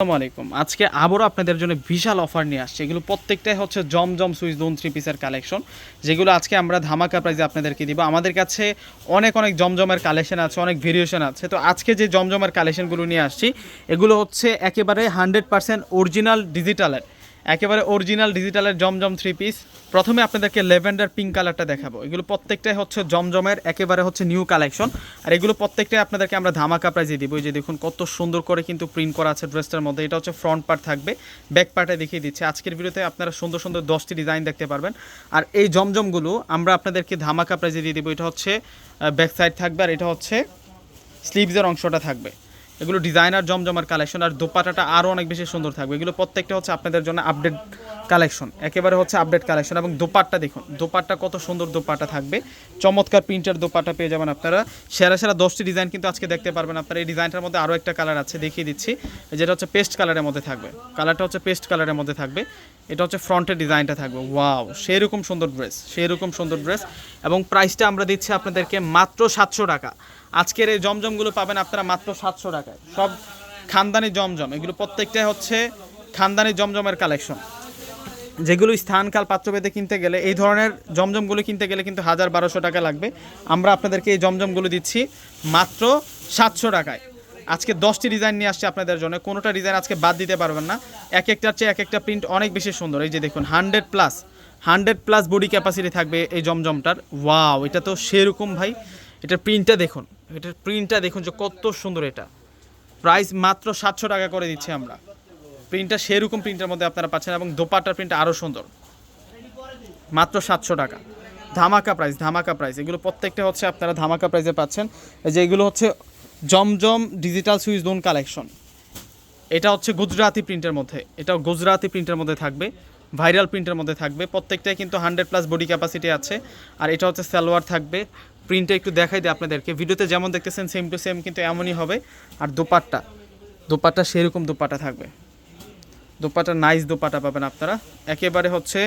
আলাইকুম। আজকে আবারও আপনাদের জন্য বিশাল অফার নিয়ে আসছে। এগুলো প্রত্যেকটাই হচ্ছে জমজম সুইচ দোন থ্রি পিসের কালেকশন যেগুলো আজকে আমরা ধামাকা প্রাইজে আপনাদেরকে দিব। আমাদের কাছে অনেক অনেক জমজমের কালেকশন আছে, অনেক ভেরিয়েশন আছে। তো আজকে যে জমজমের কালেকশনগুলো নিয়ে আসছি, এগুলো হচ্ছে একেবারে হান্ড্রেড পার্সেন্ট অরিজিনাল ডিজিটালের একেবারে অরিজিনাল ডিজিটালের জমজম থ্রি পিস প্রথমে আপনাদেরকে লেভেন্ডার পিঙ্ক কালারটা দেখাবো। এগুলো প্রত্যেকটাই হচ্ছে জমজমের, একেবারে হচ্ছে নিউ কালেকশন আর এগুলো প্রত্যেকটাই আপনাদেরকে আমরা ধামাকা প্রাইজে দিব। যে দেখুন, কত সুন্দর করে কিন্তু প্রিন্ট করা আছে ড্রেসটার মধ্যে। এটা হচ্ছে ফ্রন্ট পার্ট থাকবে ব্যাক পার্টে দেখিয়ে দিচ্ছে। আজকের ভিডিওতে আপনারা সুন্দর সুন্দর দশটি ডিজাইন দেখতে পারবেন। আর এই জমজমগুলো আমরা আপনাদেরকে ধামাকা প্রাইজে দিয়ে দেবো। এটা হচ্ছে ব্যাক সাইড থাকবে আর এটা হচ্ছে স্লিভসের অংশটা থাকবে। এগুলো ডিজাইনার, জমজমার কালেকশন আর দোপাটাটা আরও অনেক বেশি সুন্দর থাকবে। এগুলো প্রত্যেকটা হচ্ছে আপনাদের জন্য আপডেট কালেকশন একেবারে হচ্ছে আপডেট কালেকশন এবং দোপাট্টা দেখুন, দোপাট্টা কত সুন্দর দোপাট্টা থাকবে। চমৎকার প্রিন্টার দোপাট্টা পেয়ে যাবেন আপনারা। সেরা সেরা দশটি ডিজাইন কিন্তু আজকে দেখতে পারবেন আপনারা। এই ডিজাইনটার মধ্যে আরও একটা কালার আছে, দেখিয়ে দিচ্ছি। যেটা হচ্ছে পেস্ট কালারের মধ্যে থাকবে। কালারটা হচ্ছে পেস্ট কালারের মধ্যে থাকবে। এটা হচ্ছে ফ্রন্টের ডিজাইনটা থাকবে। ওয়াও সেরকম সুন্দর ড্রেস সেরকম সুন্দর ড্রেস এবং প্রাইসটা আমরা দিচ্ছি আপনাদেরকে মাত্র সাতশো টাকা। আজকের এই জমজমগুলো পাবেন আপনারা মাত্র সাতশো টাকায়। সব খানদানি জমজম। এগুলো প্রত্যেকটাই হচ্ছে খানদানি জমজমের কালেকশন। যেগুলো স্থানকাল পাত্র পাত্রভেদে কিনতে গেলে, এই ধরনের জমজমগুলো কিনতে গেলে কিন্তু হাজার বারোশো টাকা লাগবে। আমরা আপনাদেরকে এই জমজমগুলো দিচ্ছি মাত্র সাতশো টাকায়। আজকে দশটি ডিজাইন নিয়ে আসছে আপনাদের জন্য। কোনোটা ডিজাইন আজকে বাদ দিতে পারবেন না। এক একটার চেয়ে এক একটা প্রিন্ট অনেক বেশি সুন্দর। এই যে দেখুন, hundred plus hundred plus body capacity থাকবে এই জমজমটার। ওয়াও, এটা তো সেরকম ভাই। এটার প্রিন্টটা দেখুন। এটার প্রিন্টটা দেখুন যে কত সুন্দর এটা। প্রাইস মাত্র সাতশো টাকা করে দিচ্ছি আমরা। প্রিন্টটা সেরকম প্রিন্টের মধ্যে আপনারা পাচ্ছেন এবং দোপাটার প্রিন্ট আরও সুন্দর। মাত্র সাতশো টাকা। ধামাকা প্রাইস ধামাকা প্রাইস এগুলো প্রত্যেকটা হচ্ছে আপনারা ধামাকা প্রাইসে পাচ্ছেন। এই যে এগুলো হচ্ছে জমজম ডিজিটাল সুইচ দোন কালেকশন এটা হচ্ছে গুজরাতি প্রিন্টের মধ্যে। এটাও গুজরাতি প্রিন্টের মধ্যে থাকবে। ভাইরাল প্রিন্টের মধ্যে থাকবে। প্রত্যেকটাই কিন্তু হান্ড্রেড প্লাস বডি ক্যাপাসিটি আছে। আর এটা হচ্ছে সালোয়ার থাকবে। প্রিন্টটা একটু দেখাই দিই আপনাদেরকে। ভিডিওতে যেমন দেখতেছেন সেম টু সেম কিন্তু এমনই হবে। আর দোপাট্টা দোপাট্টা সেরকম দোপাট্টা থাকবে। দোপাট্টা নাইস দোপাট্টা পাবেন আপনারা। একেবারে হচ্ছে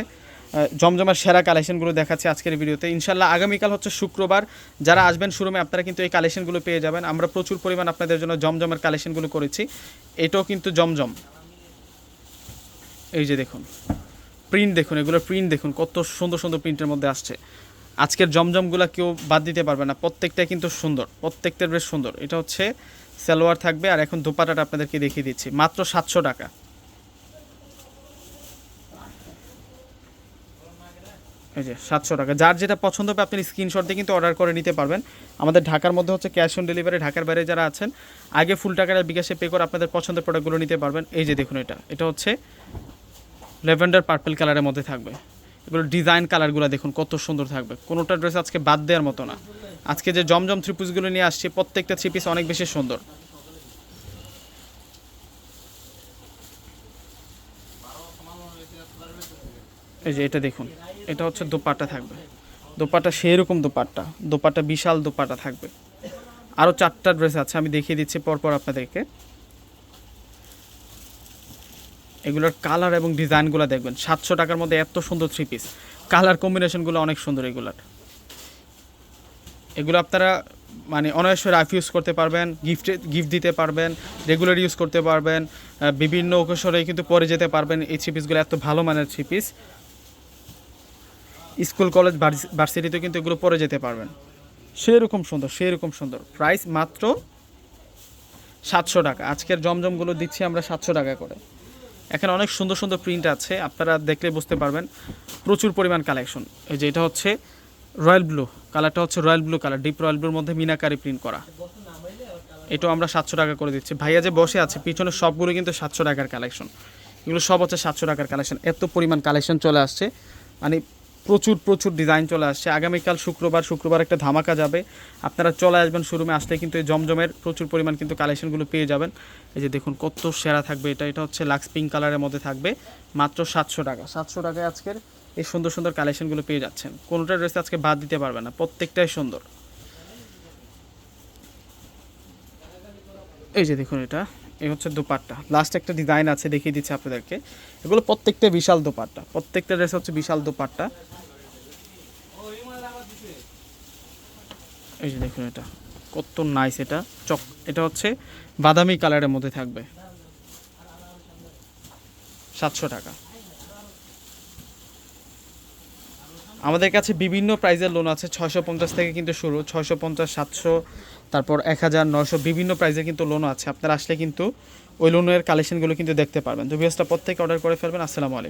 জমজমার সেরা কালেকশনগুলো দেখাচ্ছি আজকের ভিডিওতে। ইনশাল্লাহ আগামীকাল হচ্ছে শুক্রবার। যারা আসবেন শোরুমে আপনারা কিন্তু এই কালেকশনগুলো পেয়ে যাবেন। আমরা প্রচুর পরিমাণ আপনাদের জন্য জমজমের কালেকশনগুলো করেছি। এটাও কিন্তু জমজম। এই যে দেখুন প্রিন্ট দেখুন এগুলো প্রিন্ট দেখুন, কত সুন্দর সুন্দর প্রিন্টের মধ্যে আসছে। আজকের জমজমগুলো কেউ বাদ দিতে পারবে না। প্রত্যেকটাই কিন্তু সুন্দর প্রত্যেকটা বেশ সুন্দর। এটা হচ্ছে সালোয়ার থাকবে আর এখন দোপাটাটা আপনাদেরকে দেখিয়ে দিচ্ছি। মাত্র সাতশো টাকা। এই যে সাতশো টাকা। যার যেটা পছন্দ হবে আপনি স্ক্রিনশট দিয়ে কিন্তু অর্ডার করে নিতে পারবেন। আমাদের ঢাকার মধ্যে হচ্ছে ক্যাশ অন ডেলিভারি ঢাকার বাইরে যারা আছেন, আগে ফুল টাকাটা বিকাশে পে করে আপনাদের পছন্দের প্রোডাক্টগুলো নিতে পারবেন। এই যে দেখুন এটা। এটা হচ্ছে লেভেন্ডার পার্পল কালারের মধ্যে থাকবে। এগুলো ডিজাইন কালারগুলো দেখুন, কত সুন্দর থাকবে। কোনোটা ড্রেস আজকে বাদ দেওয়ার মতো না। আজকে যে জমজম থ্রি পিসগুলো নিয়ে আসছে, প্রত্যেকটা থ্রি পিস অনেক বেশি সুন্দর। এই যে এটা দেখুন, এটা হচ্ছে দোপাট্টা থাকবে। দোপাট্টা সেই রকম দোপাট্টা দোপাট্টা বিশাল দোপাট্টা থাকবে। আরও চারটা ড্রেস আছে, আমি দেখিয়ে দিচ্ছি পরপর আপনাদেরকে। এগুলোর কালার এবং ডিজাইনগুলো দেখবেন। সাতশো টাকার মধ্যে এত সুন্দর থ্রি পিস কালার কম্বিনেশনগুলো অনেক সুন্দর এগুলার। এগুলো আপনারা মানে অনায়াসে রাফ ইউজ করতে পারবেন গিফটে গিফট দিতে পারবেন রেগুলার ইউজ করতে পারবেন বিভিন্ন অকেশনে কিন্তু পরে যেতে পারবেন। এই থ্রি পিসগুলো এত ভালো মানের থ্রি পিস স্কুল কলেজ ভার্সিটিতে কিন্তু এগুলো পরে যেতে পারবেন। সেরকম সুন্দর সেরকম সুন্দর। প্রাইস মাত্র সাতশো টাকা। আজকের জমজমগুলো দিচ্ছি আমরা সাতশো টাকা করে। এখানে অনেক সুন্দর সুন্দর প্রিন্ট আছে, আপনারা দেখলে বুঝতে পারবেন। প্রচুর পরিমাণ কালেকশন এই যে এটা হচ্ছে রয়্যাল ব্লু কালারটা হচ্ছে royal blue colour deep royal ব্লুর মধ্যে মিনাকারি প্রিন্ট করা। এটাও আমরা সাতশো টাকা করে দিচ্ছি। ভাইয়া যে বসে আছে, পিছনে সবগুলো কিন্তু সাতশো টাকার কালেকশন এগুলো সব হচ্ছে সাতশো টাকার কালেকশন এত পরিমাণ কালেকশন চলে আসছে। মানে প্রচুর প্রচুর ডিজাইন চলে আসছে। আগামীকাল শুক্রবার শুক্রবার একটা ধামাকা যাবে। আপনারা চলে আসবেন শোরুমে আসলে কিন্তু এই জমজমের প্রচুর পরিমাণ কিন্তু কালেকশনগুলো পেয়ে যাবেন। এই যে দেখুন, কত সেরা থাকবে এটা। এটা হচ্ছে লাক্স পিঙ্ক কালারের মধ্যে থাকবে মাত্র সাতশো টাকা। সাতশো টাকায় আজকের এই সুন্দর সুন্দর কালেকশনগুলো পেয়ে যাচ্ছেন। কোনোটা ড্রেস আজকে বাদ দিতে পারবে না। প্রত্যেকটাই সুন্দর। এই যে দেখুন এটা। এই হচ্ছে দোপাট্টা। লাস্ট একটা ডিজাইন আছে, দেখিয়ে দিচ্ছি আপনাদেরকে। এগুলো প্রত্যেকটা বিশাল দোপাট্টা। প্রত্যেকটা ড্রেস হচ্ছে বিশাল দোপাট্টা। এই যে দেখুন এটা। কত নাইস এটা। চক এটা হচ্ছে বাদামি কালারের মধ্যে থাকবে। সাতশো টাকা। আমাদের কাছে বিভিন্ন প্রাইজের লোন আছে। ছয়শো পঞ্চাশ থেকে কিন্তু শুরু, ছয়শো পঞ্চাশ, সাতশো, তারপর এক হাজার নশো বিভিন্ন প্রাইজের কিন্তু লোন আছে। আপনারা আসলে কিন্তু ওই লোনের কালেকশনগুলো কিন্তু দেখতে পারবেন। তো ভিউসটা প্রত্যেকে অর্ডার করে ফেলবেন। আসসালামু আলাইকুম।